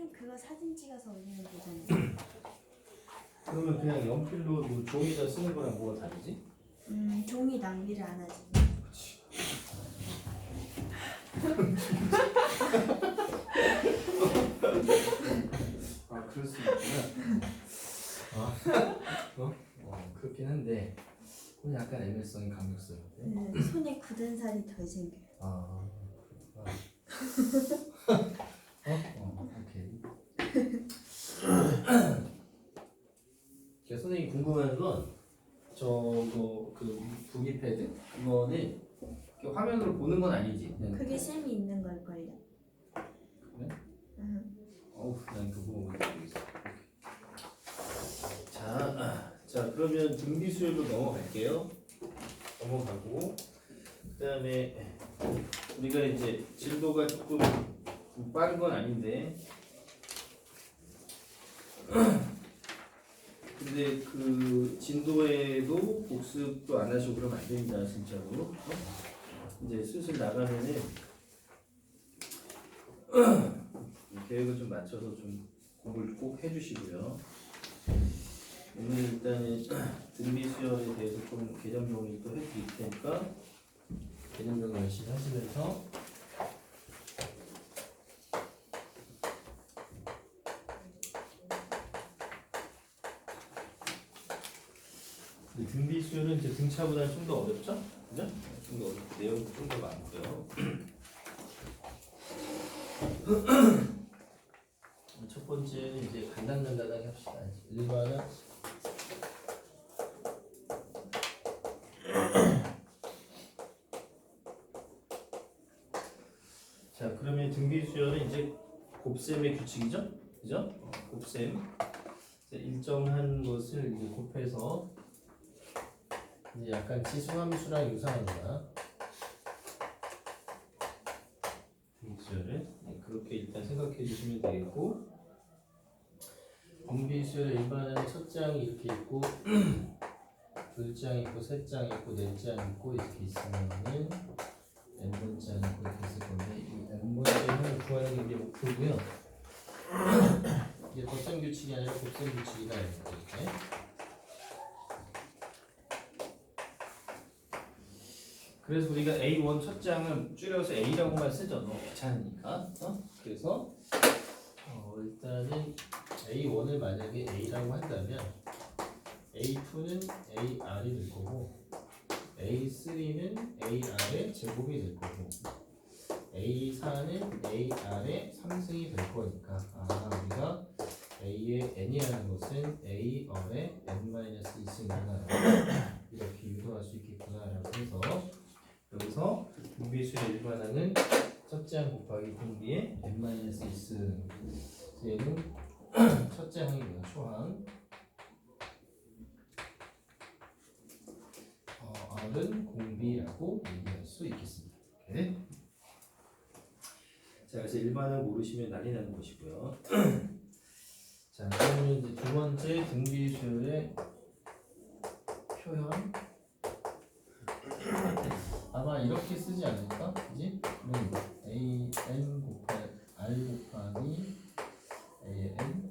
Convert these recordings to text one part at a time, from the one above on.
그냥 그거 사진 찍어서 올리면 되잖아요. 그러면 그냥 연필로 뭐 종이다 쓰는 거랑 뭐가 다르지? 음, 종이 낭비를 안 하지. 아 그럴 수 있구나. 아, 어? 어 그렇긴 한데 그건 약간 애매성이 강력스러운데. 그 손에 굳은 살이 덜 생겨요. 아, 그렇구나. 어? 어, 오케이. 제 선생님 궁금한 건 저거 그 부기 패드 이거는 이렇게 화면으로 보는 건 아니지? 그냥 그게 쌤이 있는 걸걸요. 그래? 음, 어우, 난 그거 있어. 자, 아, 자 그러면 등비 수열로 넘어갈게요. 넘어가고 그다음에 우리가 이제 진도가 조금 빠른 건 아닌데 근데 그 진도에도 복습도 안 하시고 그러면 안 됩니다 진짜로 어? 이제 슬슬 나가면은 계획을 좀 맞춰서 좀 공부를 꼭 해주시고요. 오늘 일단은 등비 수열에 대해서 좀 개념 정리 또 해드릴 테니까 개념 정리 열심히 하시면서 등비 수열은 이제 등차보다는 좀더 어렵죠? 그죠? 좀더 어렵고 내용도 좀 더 많고요. 첫 번째는 이제 간단간단하게 합시다. 일반은 자 그러면 등비 수열은 이제 곱셈의 규칙이죠, 그죠? 어, 곱셈 일정한 것을 이제 곱해서 이제 약간 지수함수랑 유사합니다. 등비수열은 네, 그렇게 일단 생각해 주시면 되겠고 등비수열의 일반은 첫 장이 이렇게 있고 둘장 있고 셋장 있고 넷장 있고 이렇게 있으면은 n 번째 있고 이렇게 있을 건데 이 n 번째는 구하는 게 목표고요. 이게 덧셈 규칙이 아니라 곱셈 규칙이다 이렇게. 그래서 우리가 A1 첫 장은 줄여서 A라고만 쓰죠. 너무 귀찮으니까. 어? 그래서 어, 일단은 A1을 만약에 A라고 한다면 A2는 AR이 될 거고 A3는 AR의 제곱이 될 거고 A4는 AR의 3승이 될 거니까 아 우리가 A의 N이라는 것은 AR의 N-2승이구나 이렇게 유도할 수 있겠구나라고 해서 여기서 분비수의 일반항은 첫째 항 곱하기 분비의 n-1승 얘는 첫째 항이고요 초항. 어, R은 공비라고 얘기할 수 있겠습니다. 오케이. 자 그래서 일반항 모르시면 난리 나는 것이고요. 자 그러면 이제 두 번째 등비수의 표현 아마 이렇게 쓰지 않을까? 그지? 음, a n 곱하기 r 곱하기 a n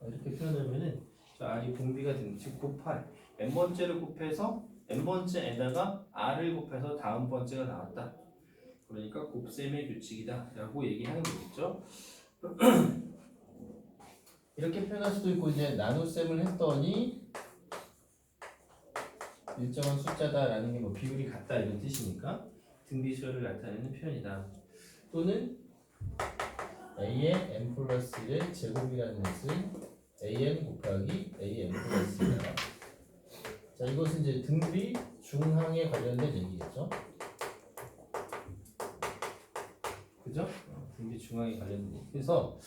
이렇게 표현하면은 저 r이 공비가 되는 즉 곱할 n 번째를 곱해서 n 번째에다가 r을 곱해서 다음 번째가 나왔다. 그러니까 곱셈의 규칙이다라고 얘기하는 거겠죠. 이렇게 표현할 수도 있고 이제 나눗셈을 했더니 일정한 숫자다라는 게 뭐 비율이 같다 이런 뜻이니까 등비수열을 나타내는 표현이다. 또는 a의 n 플러스 1의 제곱이라는 것은 an 곱하기 an 플러스 1이다. 자 이것은 이제 등비 중항에 관련된 얘기겠죠. 그죠? 어, 등비 중항에 관련된 얘기. 그래서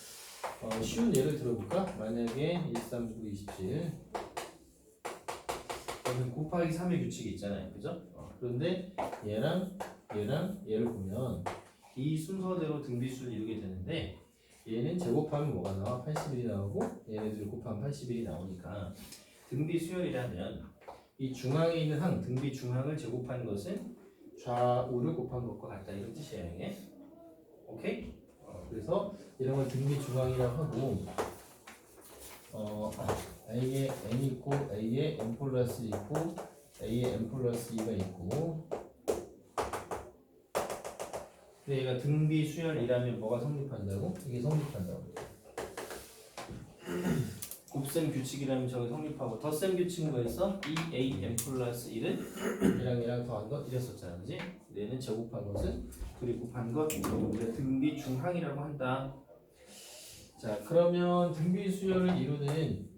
어, 쉬운 예를 들어볼까? 만약에 1, 3, 9, 27 저는 곱하기 3의 규칙이 있잖아요. 그죠? 어, 그런데 얘랑 얘랑 얘를 보면 이 순서대로 등비수를 이루게 되는데 얘는 제곱하면 뭐가 나와? 81이 나오고 얘네들 곱하면 81이 나오니까 등비 수열이라면 이 중앙에 있는 항, 등비 중항을 제곱하는 것은 좌우를 곱한 것과 같다 이런 뜻이에요. 이게. 오케이? 어, 그래서 이런 걸 등비 중앙이라고 하고 어 A에 n 있고 A에 n 플러스 있고 A에 n 플러스 2가 있고 근데 얘가 등비 수열이라면 뭐가 성립한다고? 이게 성립한다고 곱셈 규칙이라면 저게 성립하고 덧셈 규칙은 뭐였어? 2an 플러스 1은 이랑 이랑 더한 것 이랬었잖아 그지? 얘는 제곱한 것은 둘이 곱한 것 우리가 등비 중항이라고 한다 자 그러면 등비 수열을 이루는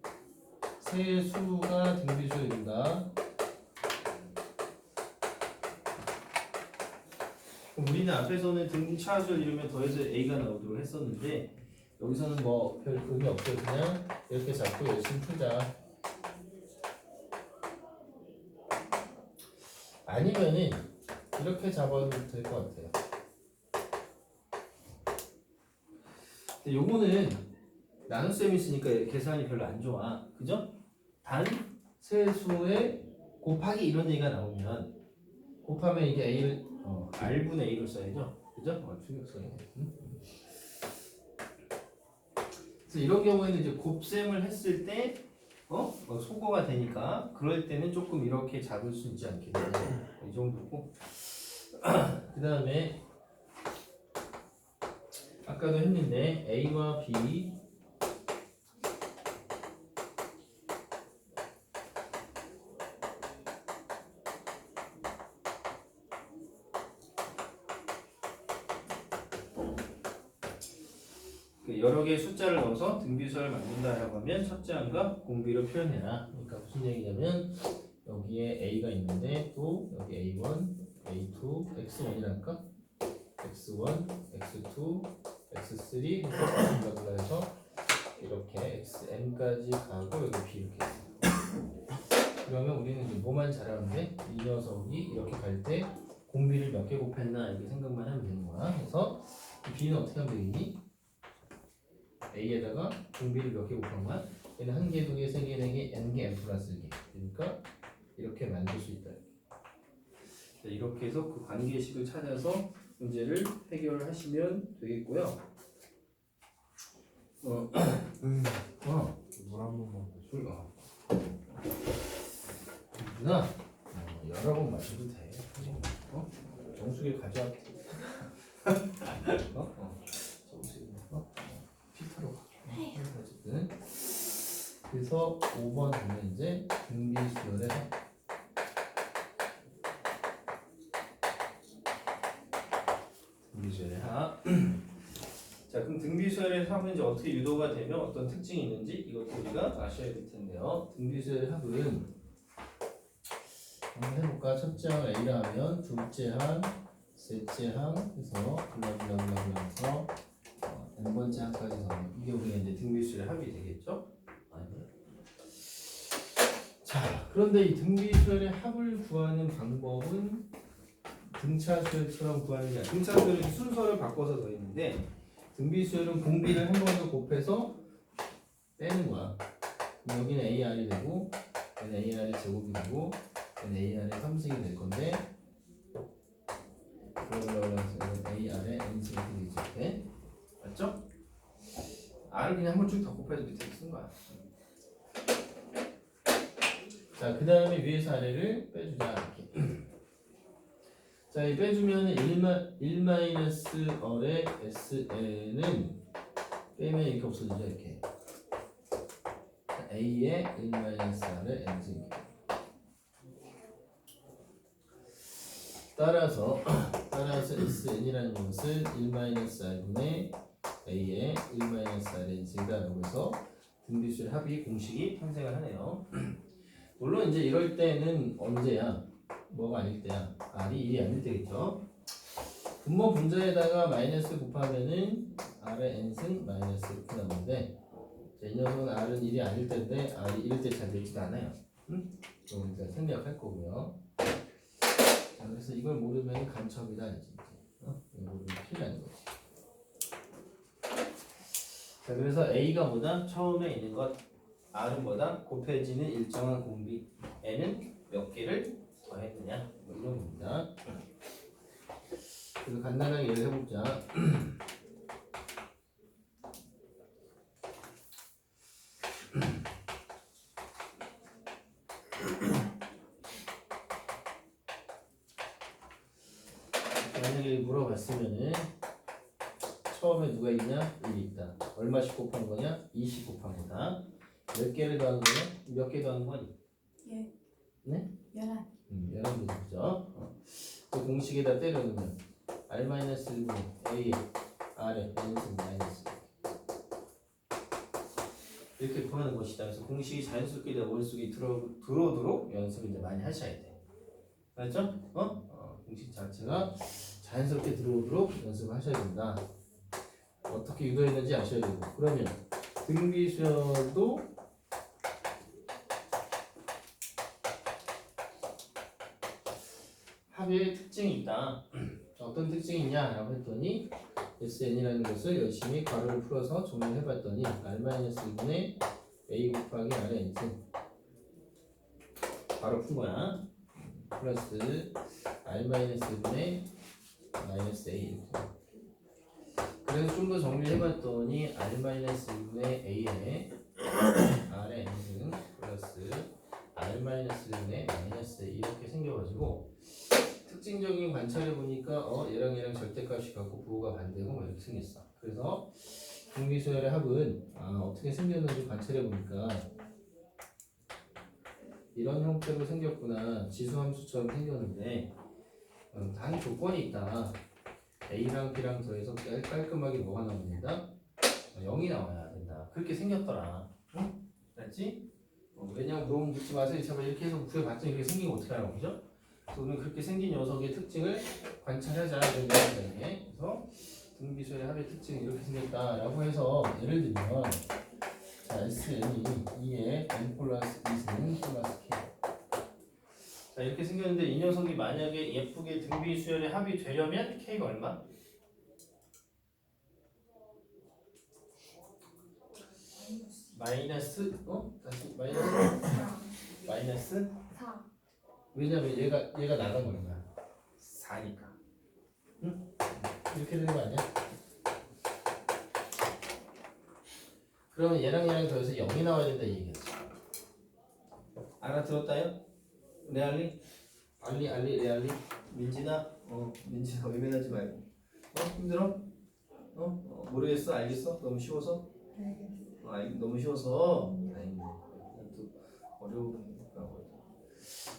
세 수가 등비 수열인가? 그럼 우리는 앞에서는 등차수를 이루면 더해서 a가 나오도록 했었는데 여기서는 뭐 별 의미 없어요 그냥 이렇게 잡고 열심히 풀자 아니면은 이렇게 잡아도 될 것 같아요 근데 요거는 나눗셈이 있으니까 계산이 별로 안 좋아 그죠? 단 세수의 곱하기 이런 얘기가 나오면 곱하면 이게 a를 어, r분의 a로 써야죠 그죠? 어, 충격성이 응? 그래서 이런 경우에는 이제 곱셈을 했을 때 어? 어, 소거가 되니까 그럴 때는 조금 이렇게 잡을 수 있지 않겠냐 이 정도고 그 다음에 아까도 했는데 A와 B 그 여러 개의 숫자를 넣어서 등비수를 만든다라고 하면 첫째 항과 공비로 표현해라. 그러니까 무슨 얘기냐면 여기에 a가 있는데 또 여기 a1, a2, x1이랄까? x1, x2, x3 이렇게 해서 이렇게 xn까지 가고 여기 b 이렇게. 그러면 우리는 이제 뭐만 잘하면 돼? 이 녀석이 이렇게 갈 때 공비를 몇 개 곱했나 이렇게 생각만 하면 되는 거야. 그래서 이 b는 어떻게 하면 되겠니? A에다가 공비를 몇 개 곱한 거야? 얘는 한 개, 두 개, 세 개, 네 개, n 개, n 플러스 1개. 그러니까 이렇게 만들 수 있다. 자, 이렇게 해서 그 관계식을 찾아서 문제를 해결하시면 되겠고요. 어, 어, 물한 번만 술, 어. 누나, 어, 여러 번 마셔도 돼. 어? 정수기 가져와. 어? 어. 정수기, 어? 피터로 가. 어쨌든 그래서 5번 보면 이제 등비수열의 등비수열의 합. 자 그럼 등비수열의 합은 이제 어떻게 유도가 되면 어떤 특징이 있는지 이것도 우리가 아셔야 될 텐데요. 등비수열의 합은 한번 해볼까? 첫째 항 A라 하면 둘째 항, 셋째 항 해서 블라블라블라 해서 어, n 번째 항까지 해서 이게 우리가 이제 등비수열의 합이 되겠죠? 자 그런데 이 등비수열의 합을 구하는 방법은 등차수열처럼 구하는 게 아니라 등차수열은 순서를 바꿔서 더했는데 등비수열은 공비를 한 번 더 곱해서 빼는 거야. 여기는 AR이 되고 얘는 AR의 제곱이 되고 얘는 AR의 3승이 될 건데 그러면 AR의 N승이 되죠 이렇게 맞죠? R을 그냥 한 번 쭉 더 곱해서 밑에 쓴 거야 자, 그 다음에 위에서 아래를 빼주자 이렇게. 자, 이 빼주면 1, 1 마이너스 얼의 SN은 빼면 이렇게 없어지죠 이렇게. 자, A의 1 마이너스 R의 N승. 따라서 따라서 SN이라는 것은 1 마이너스 R분의 A의 1 마이너스 R의 N승이다 라고 해서 등비수의 합이 공식이 탄생을 하네요. 물론 이제 이럴 때는 언제야? 뭐가 아닐 때야? r이 1이 아닐 때겠죠? 분모 분자에다가 마이너스 곱하면은 r의 n승 마이너스 이렇게 나오는데 자, 이 녀석은 r은 1이 아닐 때인데 r이 1일 때잘 되지도 않아요. 응? 이거 우리가 생략할 거고요. 자, 그래서 이걸 모르면 간첩이다 이제. 어? 이거 모르면 큰일 나는 거지. 자, 그래서 a가 뭐다? 처음에 있는 것 아름보다 곱해지는 일정한 공비에는 몇 개를 더했느냐 뭐 이런 겁니다 그래서 간단하게 얘기해 보자 만약에 물어봤으면은 처음에 누가 있냐? 1이 있다. 얼마씩 곱한 거냐? 20 곱한 거다. 몇 개를 더한 거냐? 몇개 더한 거니? 예. 네? 열한. 음, 11개죠. 어. 그 공식에다 때려 넣으면 R-1분의 A R에 N승 마이너스 이렇게 구하는 것이다. 그래서 공식이 자연스럽게 내 머릿속에 들어, 들어오도록 연습을 이제 많이 하셔야 돼. 알았죠? 어? 어, 공식 자체가 자연스럽게 들어오도록 연습을 하셔야 된다. 어떻게 유도했는지 아셔야 되고 그러면 등비 수열도 합의 특징이 있다. 어떤 특징이 있냐라고 했더니 SN이라는 것을 열심히 괄호를 풀어서 정리해봤더니 R-1분의 A 곱하기 R의 N승 바로 푼 거야. 플러스 R-1분의 마이너스 A 이렇게. 그래서 좀 더 정리를 해봤더니 R-1분의 A에 R의 N승 플러스 R-1분의 마이너스 이렇게 생겨가지고 특징적인 관찰해 보니까 어 얘랑 얘랑 절대값이 같고 부호가 반대고 뭐 이렇게 생겼어. 그래서 중비수열의 합은 아, 어떻게 생겼는지 관찰해 보니까 이런 형태로 생겼구나 지수함수처럼 생겼는데 음, 단 조건이 있다. A랑 B랑 더해서 깔- 깔끔하게 뭐가 된다? 0이 나와야 된다. 그렇게 생겼더라. 응? 알았지? 어, 왜냐면 너무 묻지 마세요. 제발 이렇게 해서 구해봤더니 이렇게 생긴 거 어떻게 하라고 그죠? 오늘 그렇게 생긴 녀석의 특징을 관찰하자 이런 거예요. 그래서 등비수의 합의 특징이 이렇게 생겼다라고 해서 예를 들면 자 SN이 2에 n 플러스 2승 플러스 k 자 이렇게 생겼는데 이 녀석이 만약에 예쁘게 등비 수열의 합이 되려면 k가 얼마? 마이너스 어? 다시 마이너스 마이너스 사. 왜냐면 얘가 얘가 나간 거야. 4니까. 응? 이렇게 되는 거 아니야? 그러면 얘랑 얘랑 더해서 0이 나와야 된다 이 얘기지. 알아들었다요? 레알리? 알리 알리 레알리? 민진아? 어 민진아 외면하지 말고. 어 힘들어? 어? 어 모르겠어? 알겠어? 너무 쉬워서? 알겠어. 어, 알, 너무 쉬워서 다행이네. 또 어려우니까.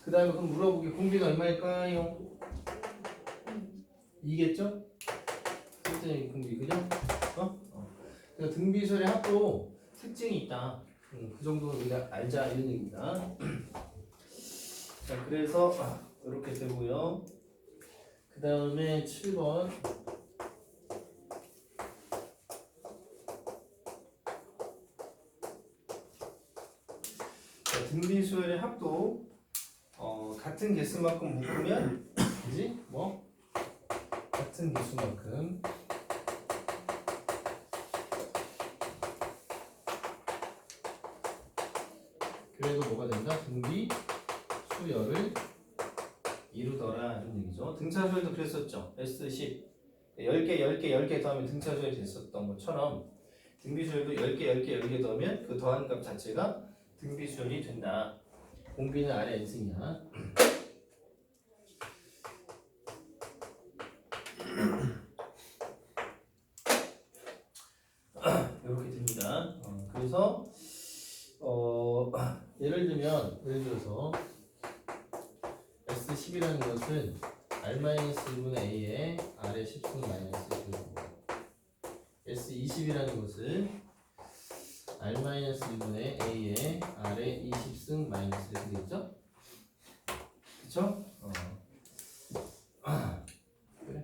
그 다음에 그럼 물어보기 공비가 얼마일까요? 이겠죠? 실제 공비 그죠? 어? 어. 그러니까 등비설의 합도 특징이 있다. 음, 그 정도는 우리가 알자 이런 얘기입니다. 자 그래서 아, 이렇게 되고요. 그 다음에 7번 자, 등비수열의 합도 어, 같은 개수만큼 묶으면 그지? 뭐? 같은 개수만큼 그래도 뭐가 된다? 등비 수열을 이루더라 이런 얘기죠. 등차수열도 그랬었죠. S10 10개 10개 10개 더하면 등차수열이 됐었던 것처럼 등비수열도 10개 10개 10개 더하면 그 더한 값 자체가 등비수열이 된다. 공비는 아래 n승이야. 이렇게 됩니다. 어, 그래서 어, 예를 들면 예를 들어서 S10이라는 것은 R-1분의 A에 R의 10승 마이너스 1이고 S20이라는 것은 R-1분의 A에 R의 20승 마이너스 1 되겠죠? 그쵸? 어. 그래.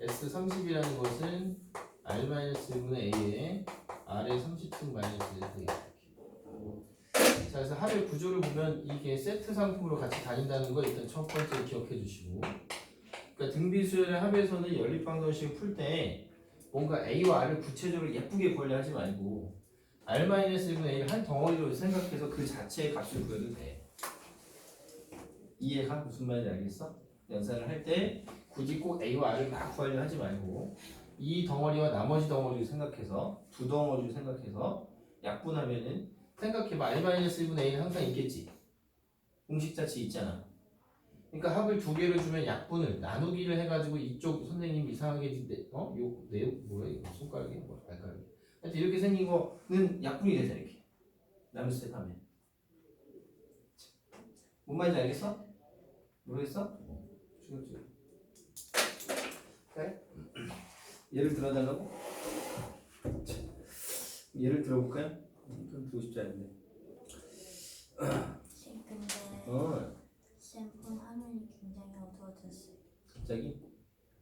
S30이라는 것은 R-1분의 A에 R의 30승 마이너스 1 되겠죠? 자, 그래서 합의 구조를 보면 이게 세트 상품으로 같이 다닌다는 거 일단 첫 번째 기억해 주시고 그러니까 등비수열의 합에서는 연립방정식을 풀때 뭔가 A와 R을 구체적으로 예쁘게 구하려 하지 말고 R-1분의 A를 한 덩어리로 생각해서 그 자체의 값을 구해도 돼. 이해가? 무슨 말인지 알겠어? 연산을 할 때 굳이 꼭 A와 R을 막 구하려 하지 말고 이 덩어리와 나머지 덩어리를 생각해서 두 덩어리를 생각해서 약분하면은 생각해봐. R-1분의 A는 항상 있겠지? 공식 자체 있잖아. 그러니까 합을 두 개를 주면 약분을 나누기를 해가지고 이쪽 선생님 이상하게 내, 어? 요 내용 뭐야 이거? 손가락이 뭐야? 발가락이 하여튼 이렇게 생긴 거는 약분이 되잖아 이렇게 나눗셈 하면 뭔 말인지 알겠어? 모르겠어? 죽였지 그래? 예를 들어달라고? 자, 예를 들어볼까요? 좀 두고 싶지 않은데 쌤 근데 어 쌤폰 화면이 굉장히 어두워졌어요. 갑자기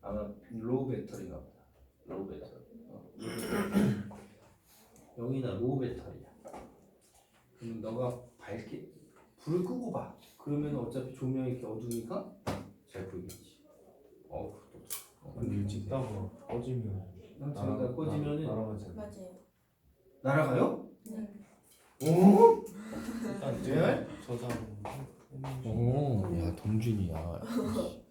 아마 로우 배터리인가 보다. 로우 배터리. 어, 로우 배터리. 여기나 로우 배터리야. 그럼 너가 밝게 불을 끄고 봐. 그러면 어차피 조명이 이렇게 어두우니까 잘 보이겠지. 어, 또. 어, 근데 찍다가 꺼지면 남친이가 꺼지면은 날아가잖아. 맞아요. 날아가요? 네. 오? 일단 레알? 저장. 오, 야 동준이야.